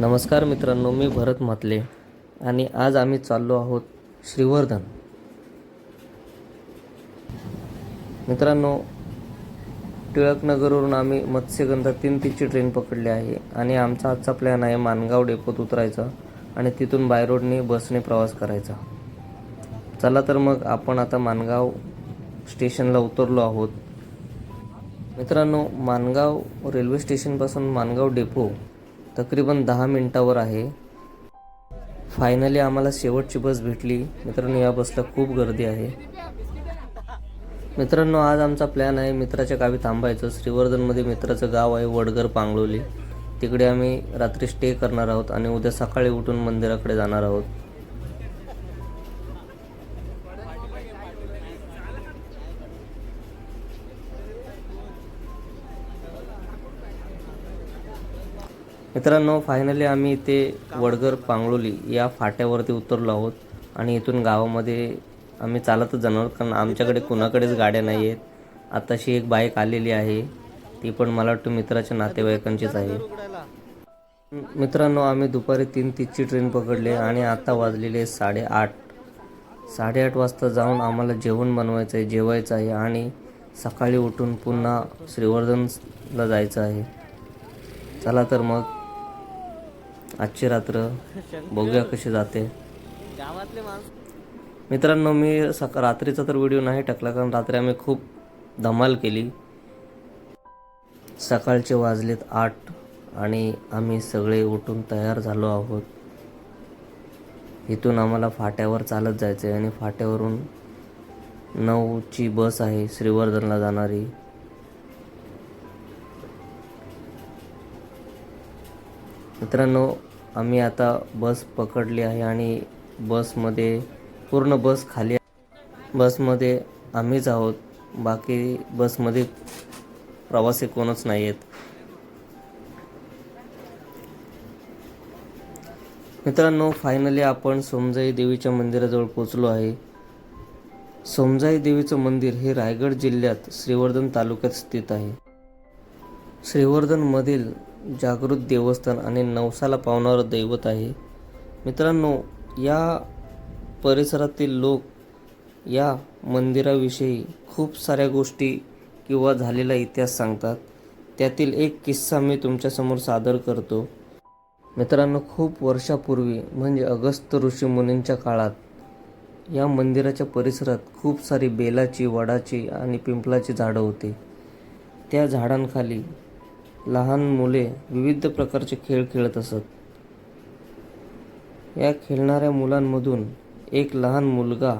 नमस्कार मित्रांनो मी भरत म्हात्ले आणि आज आम्ही चाललो आहोत श्रीवर्धन. मित्रांनो टिळकनगरवरून आम्ही मत्स्यगंधा तीन तीची ट्रेन पकडली आहे आणि आमचा आजचा प्लॅन आहे मानगाव डेपोत उतरायचा आणि तिथून बाय रोडने बसने प्रवास करायचा. चला तर मग आपण आता मानगाव स्टेशनला उतरलो आहोत. मित्रांनो मानगाव रेल्वे स्टेशनपासून मानगाव डेपो तकरीबन दहा मिनटावर आहे. फायनली आम्हाला शेवटची बस भेटली. मित्रांनो या बसला खूप गर्दी आहे. मित्रांनो आज आमचा प्लॅन आहे मित्राच्या गावी थांबायचं. श्रीवर्धनमध्ये मित्राचं गाव आहे वडगर पांगळोली तिकडे आम्ही रात्री स्टे करणार आहोत आणि उद्या सकाळी उठून मंदिराकडे जाणार आहोत. मित्रांनो फायनली आम्ही इथे वडगर पांगळोली या फाट्यावरती उतरलो आहोत आणि इथून गावामध्ये आम्ही चालतच जाणार आहोत कारण आमच्याकडे कुणाकडेच गाड्या नाही आहेत. आताशी एक बाईक आलेली आहे. ती पण मला वाटतं मित्राच्या नातेवाईकांचीच आहे. मित्रांनो आम्ही दुपारी तीन तीसची ट्रेन पकडली आणि आता वाजलेले साडेआठ. साडेआठ वाजता जाऊन आम्हाला जेवण बनवायचं आहे जेवायचं आहे आणि सकाळी उठून पुन्हा श्रीवर्धनला जायचं आहे. चला तर मग. आजची रात्र. बघूया कशी जाते. मित्रांनो मी सका रात्रीचा तर व्हिडिओ नाही टाकला कारण रात्री आम्ही खूप धमाल केली. सकाळचे वाजलेत आठ आणि आम्ही सगळे उठून तयार झालो आहोत. इथून आम्हाला फाट्यावर चालत जायचं आहे आणि फाट्यावरून नऊची बस आहे श्रीवर्धनला जाणारी. मित्रांनो आम्ही आता बस पकडली आहे आणि बसमध्ये पूर्ण बस खाली बसमध्ये आम्हीच आहोत. बाकी बसमध्ये प्रवासी कोणच नाही आहेत मित्रांनो फायनली आपण सोमजाई देवीच्या मंदिराजवळ पोचलो आहे. सोमजाई देवीचं मंदिर हे रायगड जिल्ह्यात श्रीवर्धन तालुक्यात स्थित आहे. श्रीवर्धनमधील जागृत देवस्थान आणि नवसाला पावणारं दैवत आहे. मित्रांनो या परिसरातील लोक या मंदिराविषयी खूप साऱ्या गोष्टी किंवा झालेला इतिहास सांगतात. त्यातील एक किस्सा मी तुमच्यासमोर सादर करतो. मित्रांनो खूप वर्षापूर्वी म्हणजे अगस्त ऋषीमुनींच्या काळात या मंदिराच्या परिसरात खूप सारी बेलाची वडाची आणि पिंपलाची झाडं होती. त्या झाडांखाली लहान मुले विविध प्रकारचे खेळ खेळत असत. या खेळणाऱ्या मुलांमधून एक लहान मुलगा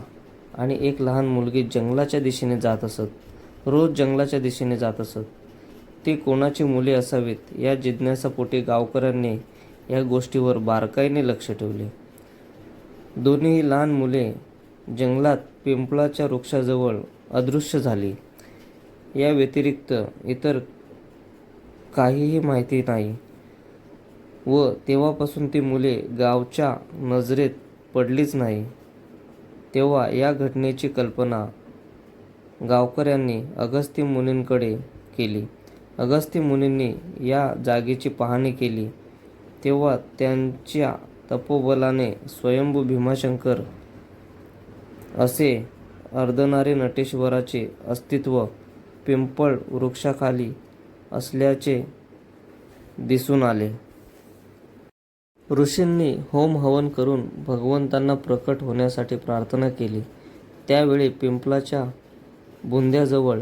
आणि एक लहान मुलगी जंगलाच्या दिशेने जात असत. रोज जंगलाच्या दिशेने जात असत. ती कोणाची मुले असावीत या जिज्ञासापोटी गावकऱ्यांनी या गोष्टीवर बारकाईने लक्ष ठेवले. दोन्ही लहान मुले जंगलात पिंपळाच्या वृक्षाजवळ अदृश्य झाली. या व्यतिरिक्त इतर काहीही माहिती नाही. व तेव्हापासून ती मुले गावच्या नजरेत पडलीच नाही. तेव्हा या घटनेची कल्पना गावकऱ्यांनी अगस्ती मुनींकडे केली. अगस्ती मुनींनी या जागेची पाहणी केली. तेव्हा त्यांच्या तपोबलाने स्वयंभू भीमाशंकर असे अर्धनारी नटेश्वराचे अस्तित्व पिंपळ वृक्षाखाली असल्याचे दिसून आले. ऋषींनी होम हवन करून भगवंतांना प्रकट होण्यासाठी प्रार्थना केली. त्यावेळी पिंपलाच्या बुंद्याजवळ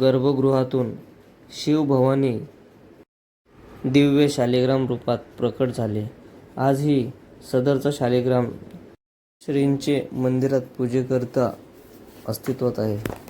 गर्भगृहातून शिवभवानी दिव्य शालिग्राम रूपात प्रकट झाले. आजही सदरचा शालिग्राम श्रींचे मंदिरात पूजेकरता अस्तित्वात आहे.